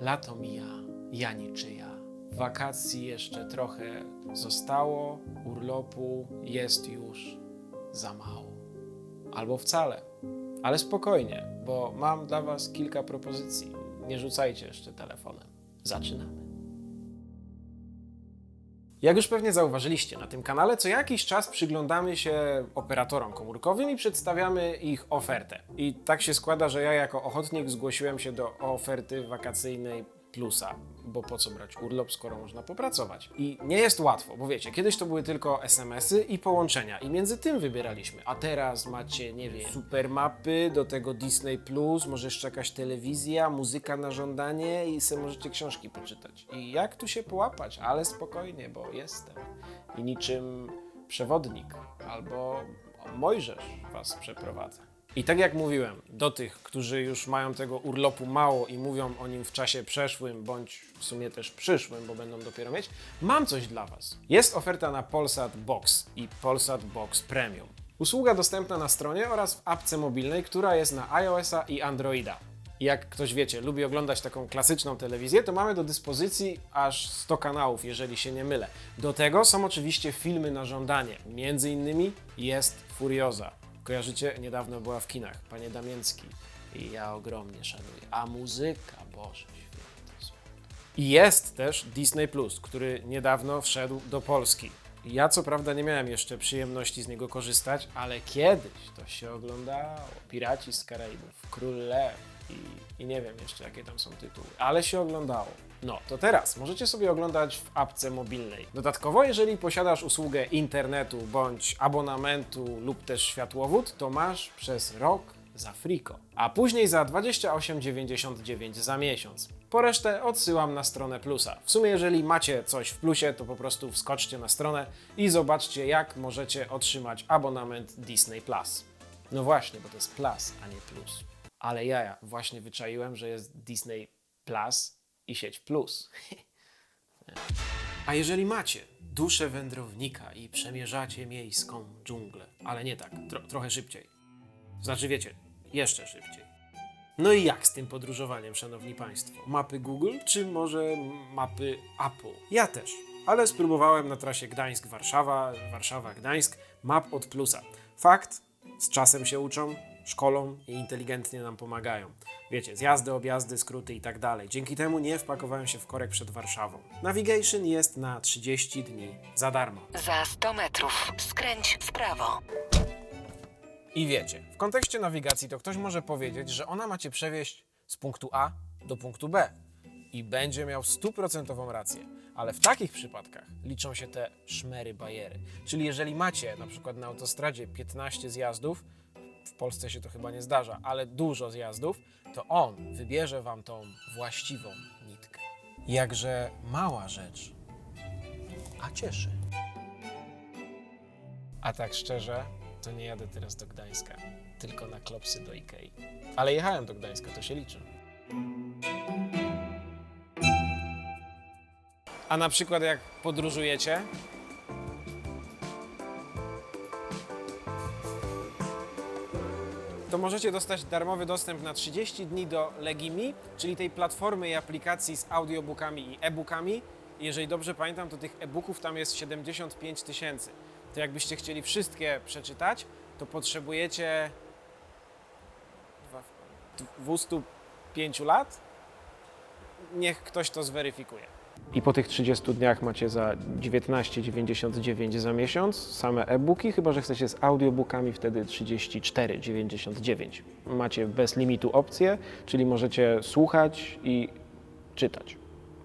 Lato mija, ja niczyja. Wakacji jeszcze trochę zostało, urlopu jest już za mało. Albo wcale. Ale spokojnie, bo mam dla Was kilka propozycji. Nie rzucajcie jeszcze telefonem. Zaczynamy. Jak już pewnie zauważyliście, na tym kanale co jakiś czas przyglądamy się operatorom komórkowym i przedstawiamy ich ofertę. I tak się składa, że ja jako ochotnik zgłosiłem się do oferty wakacyjnej Plusa, bo po co brać urlop, skoro można popracować. I nie jest łatwo, bo wiecie, kiedyś to były tylko SMS-y i połączenia i między tym wybieraliśmy. A teraz macie, nie wiem, super mapy, do tego Disney Plus, może jeszcze jakaś telewizja, muzyka na żądanie i sobie możecie książki poczytać. I jak tu się połapać? Ale spokojnie, bo jestem. I niczym przewodnik albo Mojżesz was przeprowadza. I tak jak mówiłem, do tych, którzy już mają tego urlopu mało i mówią o nim w czasie przeszłym, bądź w sumie też przyszłym, bo będą dopiero mieć, mam coś dla Was. Jest oferta na Polsat Box i Polsat Box Premium. Usługa dostępna na stronie oraz w apce mobilnej, która jest na iOS-a i Androida. Jak ktoś wiecie, lubi oglądać taką klasyczną telewizję, to mamy do dyspozycji aż 100 kanałów, jeżeli się nie mylę. Do tego są oczywiście filmy na żądanie. Między innymi jest Furioza. Kojarzycie? Niedawno była w kinach. Panie Damięcki. I ja ogromnie szanuję. A muzyka, Boże święty. I jest też Disney Plus, który niedawno wszedł do Polski. Ja co prawda nie miałem jeszcze przyjemności z niego korzystać, ale kiedyś to się oglądało. Piraci z Karaibów, Król Lew i, i nie wiem jeszcze jakie tam są tytuły, ale się oglądało. No, to teraz możecie sobie oglądać w apce mobilnej. Dodatkowo, jeżeli posiadasz usługę internetu bądź abonamentu lub też światłowód, to masz przez rok za friko, a później za 28,99 za miesiąc. Po resztę odsyłam na stronę Plusa. W sumie, jeżeli macie coś w Plusie, to po prostu wskoczcie na stronę i zobaczcie, jak możecie otrzymać abonament Disney Plus. No właśnie, bo to jest Plus, a nie Plus. Ale ja właśnie wyczaiłem, że jest Disney Plus i sieć Plus. A jeżeli macie duszę wędrownika i przemierzacie miejską dżunglę, ale nie tak, tro trochę szybciej. Znaczy wiecie, jeszcze szybciej. No i jak z tym podróżowaniem, szanowni państwo? Mapy Google, czy może mapy Apple? Ja też, ale spróbowałem na trasie Gdańsk-Warszawa, Warszawa-Gdańsk map od plusa. Fakt, z czasem się uczą, szkolą i inteligentnie nam pomagają. Wiecie, zjazdy, objazdy, skróty i tak dalej. Dzięki temu nie wpakowałem się w korek przed Warszawą. Navigation jest na 30 dni za darmo. Za 100 metrów skręć w prawo. I wiecie, w kontekście nawigacji to ktoś może powiedzieć, że ona ma cię przewieźć z punktu A do punktu B i będzie miał stuprocentową rację. Ale w takich przypadkach liczą się te szmery bajery. Czyli jeżeli macie na przykład na autostradzie 15 zjazdów, w Polsce się to chyba nie zdarza, ale dużo zjazdów, to on wybierze wam tą właściwą nitkę. Jakże mała rzecz, a cieszy. A tak szczerze, to nie jadę teraz do Gdańska, tylko na klopsy do Ikei. Ale jechałem do Gdańska, to się liczy. A na przykład jak podróżujecie, to możecie dostać darmowy dostęp na 30 dni do Legimi, czyli tej platformy i aplikacji z audiobookami i e-bookami. Jeżeli dobrze pamiętam, to tych e-booków tam jest 75 tysięcy. To jakbyście chcieli wszystkie przeczytać, to potrzebujecie dwa- 205 lat? Niech ktoś to zweryfikuje. I po tych 30 dniach macie za 19,99 za miesiąc same e-booki, chyba że chcecie z audiobookami, wtedy 34,99. Macie bez limitu opcje, czyli możecie słuchać i czytać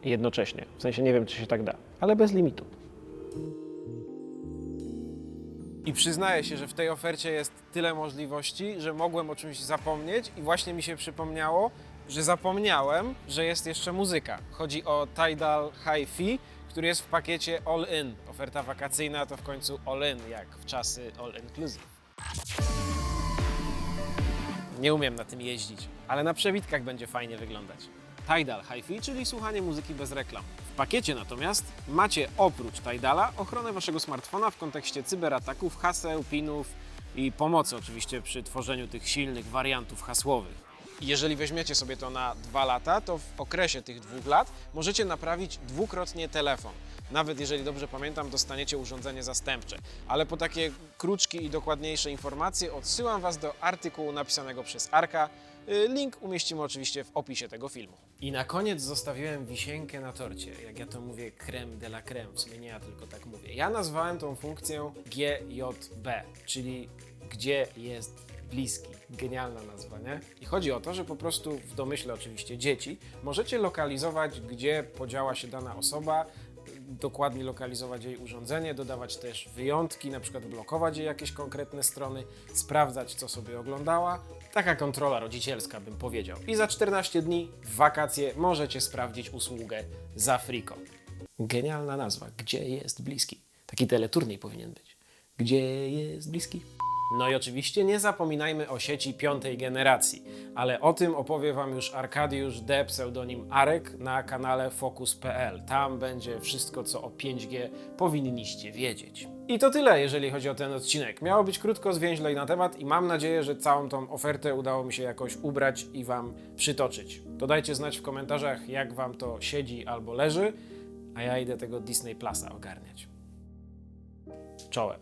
jednocześnie. W sensie nie wiem, czy się tak da, ale bez limitu. I przyznaję się, że w tej ofercie jest tyle możliwości, że mogłem o czymś zapomnieć i właśnie mi się przypomniało, że zapomniałem, że jest jeszcze muzyka. Chodzi o Tidal Hi-Fi, który jest w pakiecie All In. Oferta wakacyjna to w końcu All In, jak w czasy All Inclusive. Nie umiem na tym jeździć, ale na przewitkach będzie fajnie wyglądać. Tidal Hi-Fi, czyli słuchanie muzyki bez reklam. W pakiecie natomiast macie oprócz Tidala ochronę waszego smartfona w kontekście cyberataków, haseł, pinów i pomocy oczywiście przy tworzeniu tych silnych wariantów hasłowych. Jeżeli weźmiecie sobie to na dwa lata, to w okresie tych dwóch lat możecie naprawić dwukrotnie telefon. Nawet jeżeli dobrze pamiętam, dostaniecie urządzenie zastępcze. Ale po takie krótkie i dokładniejsze informacje odsyłam Was do artykułu napisanego przez Arka. Y, Link umieścimy oczywiście w opisie tego filmu. I na koniec zostawiłem wisienkę na torcie. Jak ja to mówię, creme de la creme. W sumie nie ja tylko tak mówię. Ja nazwałem tą funkcję GJB, czyli gdzie jest bliski. Genialna nazwa, nie? I chodzi o to, że po prostu w domyśle oczywiście dzieci możecie lokalizować, gdzie podziała się dana osoba, dokładnie lokalizować jej urządzenie, dodawać też wyjątki, na przykład blokować jej jakieś konkretne strony, sprawdzać, co sobie oglądała. Taka kontrola rodzicielska, bym powiedział. I za 14 dni w wakacje możecie sprawdzić usługę za friko. Genialna nazwa. Gdzie jest bliski? Taki teleturniej powinien być. Gdzie jest bliski? No i oczywiście nie zapominajmy o sieci piątej generacji, ale o tym opowie Wam już Arkadiusz D, pseudonim Arek, na kanale Focus.pl. Tam będzie wszystko, co o 5G powinniście wiedzieć. I to tyle, jeżeli chodzi o ten odcinek. Miało być krótko, zwięźlej na temat i mam nadzieję, że całą tą ofertę udało mi się jakoś ubrać i Wam przytoczyć. To dajcie znać w komentarzach, jak Wam to siedzi albo leży, a ja idę tego Disney Plusa ogarniać. Czołem.